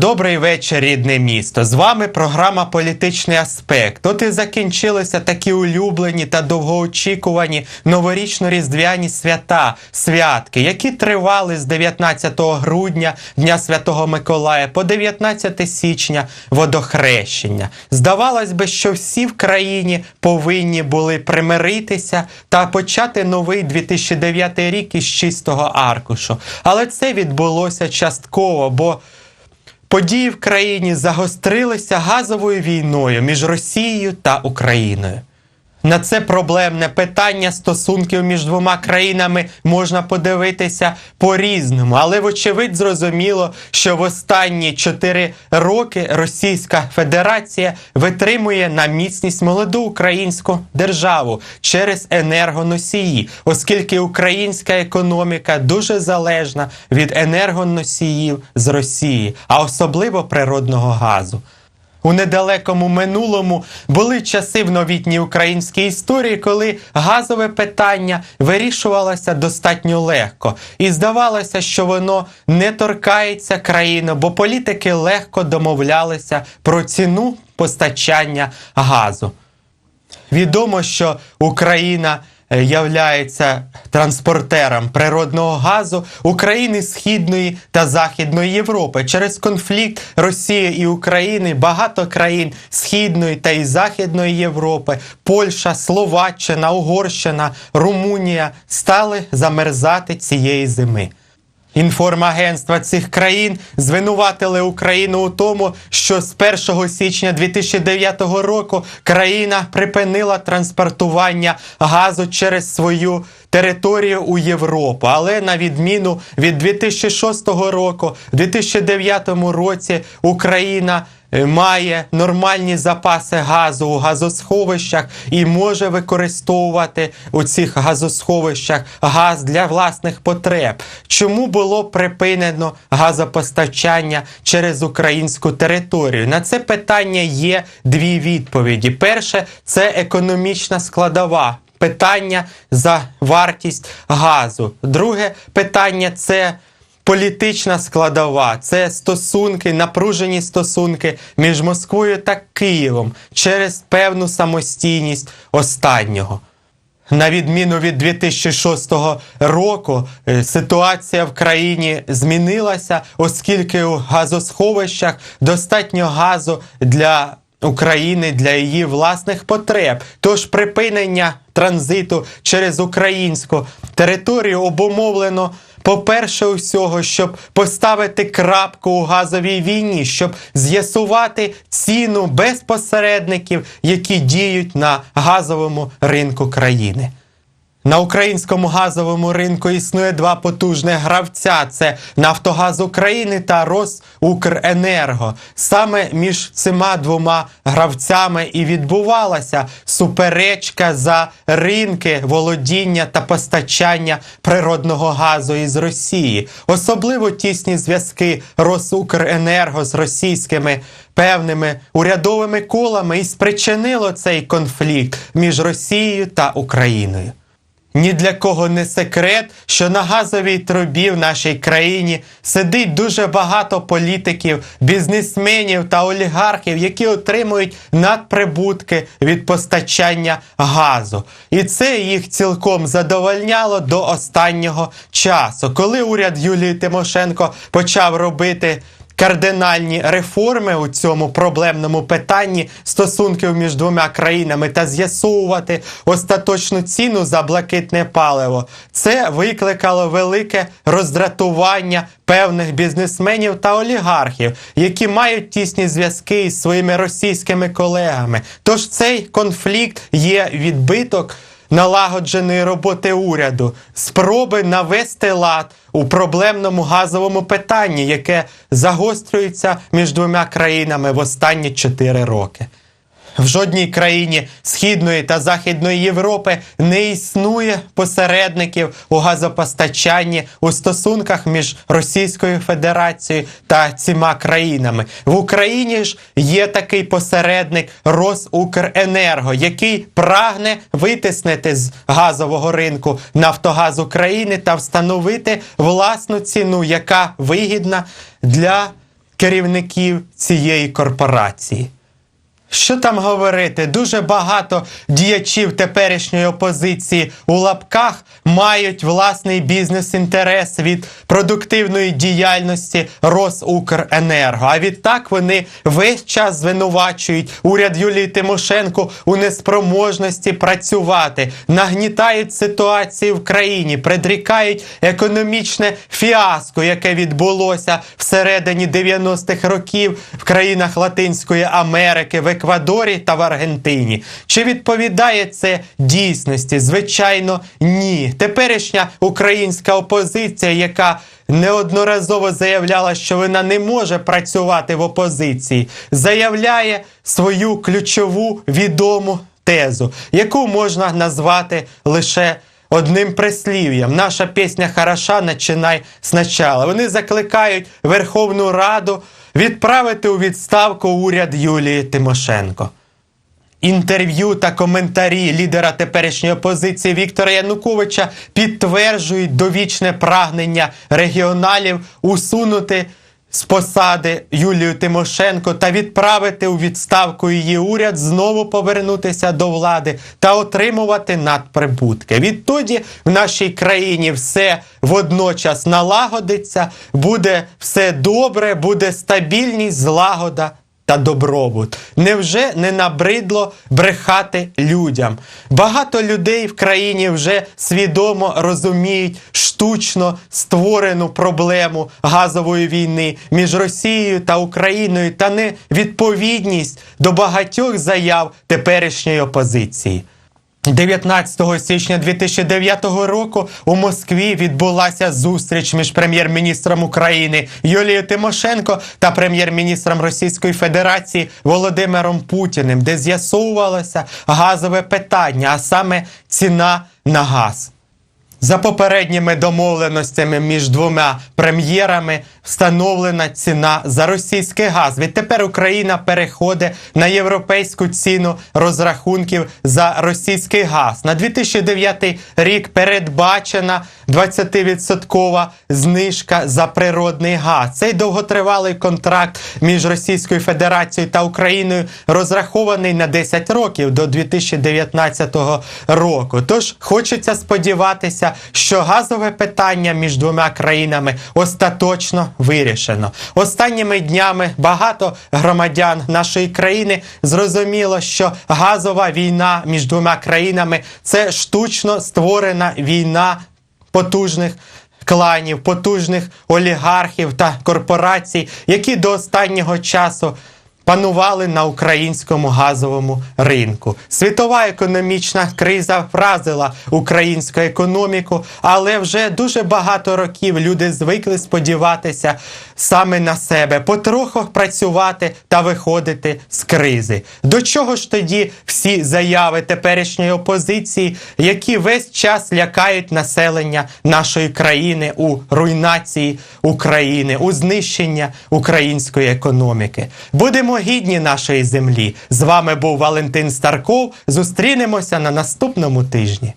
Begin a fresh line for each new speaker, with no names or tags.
Добрий вечір, рідне місто. З вами програма Політичний аспект. От і закінчилися такі улюблені та довгоочікувані новорічно-різдвяні свята, святки, які тривали з 19 грудня, Дня Святого Миколая, по 19 січня водохрещення. Здавалось би, що всі в країні повинні були примиритися та почати новий 2009 рік із чистого аркушу. Але це відбулося частково, бо Події в країні загострилися газовою війною між Росією та Україною. На це проблемне питання стосунків між двома країнами можна подивитися по-різному, але вочевидь зрозуміло, що в останні чотири роки Російська Федерація витримує на міцність молоду українську державу через енергоносії, оскільки українська економіка дуже залежна від енергоносіїв з Росії, а особливо природного газу. У недалекому минулому були часи в новітній українській історії, коли газове питання вирішувалося достатньо легко, і здавалося, що воно не торкається країни, бо політики легко домовлялися про ціну постачання газу. Відомо, що Україна являється транспортером природного газу України Східної та Західної Європи. Через конфлікт Росії і України багато країн Східної та і Західної Європи, Польща, Словаччина, Угорщина, Румунія стали замерзати цієї зими. Інформагентства цих країн звинуватили Україну у тому, що з 1 січня 2009 року країна припинила транспортування газу через свою територію у Європу. Але на відміну від 2006 року, в 2009 році Україна має нормальні запаси газу у газосховищах і може використовувати у цих газосховищах газ для власних потреб. Чому було припинено газопостачання через українську територію? На це питання є дві відповіді. Перше це економічна складова. Питання за вартість газу. Друге питання це політична складова, це стосунки, напружені стосунки між Москвою та Києвом через певну самостійність останнього. На відміну від 2006 року, е, ситуація в країні змінилася, оскільки у газосховищах достатньо газу для України для її власних потреб. Тож припинення транзиту через українську територію обумовлено. По-перше, усього, щоб поставити крапку у газовій війні, щоб з'ясувати ціну без посередників, які діють на газовому ринку країни. На українському газовому ринку існує два потужних гравця: це Нафтогаз України та Росукренерго. Саме між цими двома гравцями і відбувалася суперечка за ринки володіння та постачання природного газу із Росії. Особливо тісні зв'язки Росукренерго з російськими. Певними урядовими колами і спричинило цей конфлікт між Росією та Україною. Ні для кого не секрет, що на газовій трубі в нашій країні сидить дуже багато політиків, бізнесменів та олігархів, які отримують надприбутки від постачання газу. І це їх цілком задовольняло до останнього часу, коли уряд Юлії Тимошенко почав робити кардинальні реформи у цьому проблемному питанні стосунків між двома країнами та з'ясовувати остаточну ціну за блакитне паливо. Це викликало велике роздратування певних бізнесменів та олігархів, які мають тісні зв'язки із своїми російськими колегами. Тож цей конфлікт є відбиток налагодженої роботи уряду, спроби навести лад у проблемному газовому питанні, яке загострюється між двома країнами в останні 4 роки. В жодній країні Східної та Західної Європи не існує посередників у газопостачанні у стосунках між Російською Федерацією та цими країнами. В Україні ж є такий посередник Росукренерго, який прагне витиснити з газового ринку Нафтогаз України та встановити власну ціну, яка вигідна для керівників цієї корпорації. Що там говорити? Дуже багато діячів теперішньої опозиції у лапках мають власний бізнес-інтерес від продуктивної діяльності Росукренерго. А відтак вони весь час звинувачують уряд Юлії Тимошенко у неспроможності працювати, нагнітають ситуацію в країні, предрікають економічне фіаско, яке відбулося всередині 90-х років в країнах Латинської Америки, в Еквадорі та в Аргентині. Чи відповідає це дійсності? Звичайно, ні. Теперішня українська опозиція, яка неодноразово заявляла, що вона не може працювати в опозиції, заявляє свою ключову відому тезу, яку можна назвати лише. Одним прислів'ям, наша пісня хороша, начинай спочатку. Вони закликають Верховну Раду відправити у відставку уряд Юлії Тимошенко. Інтерв'ю та коментарі лідера теперішньої опозиції Віктора Януковича підтверджують довічне прагнення регіоналів усунути з посади Юлію Тимошенко та відправити у відставку її уряд, знову повернутися до влади та отримувати надприбутки. Відтоді в нашій країні все водночас налагодиться, буде все добре, буде стабільність, злагода та добробут. Невже не набридло брехати людям? Багато людей в країні вже свідомо розуміють штучно створену проблему газової війни між Росією та Україною та невідповідність до багатьох заяв теперішньої опозиції. 19 січня 2009 року у Москві відбулася зустріч між прем'єр-міністром України Юлією Тимошенко та прем'єр-міністром Російської Федерації Володимиром Путіним, де з'ясовувалося газове питання, а саме ціна на газ. За попередніми домовленостями між двома прем'єрами встановлена ціна за російський газ. Відтепер Україна переходить на європейську ціну розрахунків за російський газ. На 2009 рік передбачена 20% знижка за природний газ. Цей довготривалий контракт між Російською Федерацією та Україною розрахований на 10 років до 2019 року. Тож хочеться сподіватися, що газове питання між двома країнами остаточно вирішено. Останніми днями багато громадян нашої країни зрозуміло, що газова війна між двома країнами це штучно створена війна потужних. Кланів, потужних олігархів та корпорацій, які до останнього часу панували на українському газовому ринку. Світова економічна криза вразила українську економіку, але вже дуже багато років люди звикли сподіватися саме на себе, потроху працювати та виходити з кризи. До чого ж тоді всі заяви теперішньої опозиції, які весь час лякають населення нашої країни у руйнації України, у знищення української економіки? Будемо гідні нашої землі. З вами був Валентин Старков. Зустрінемося на наступному тижні.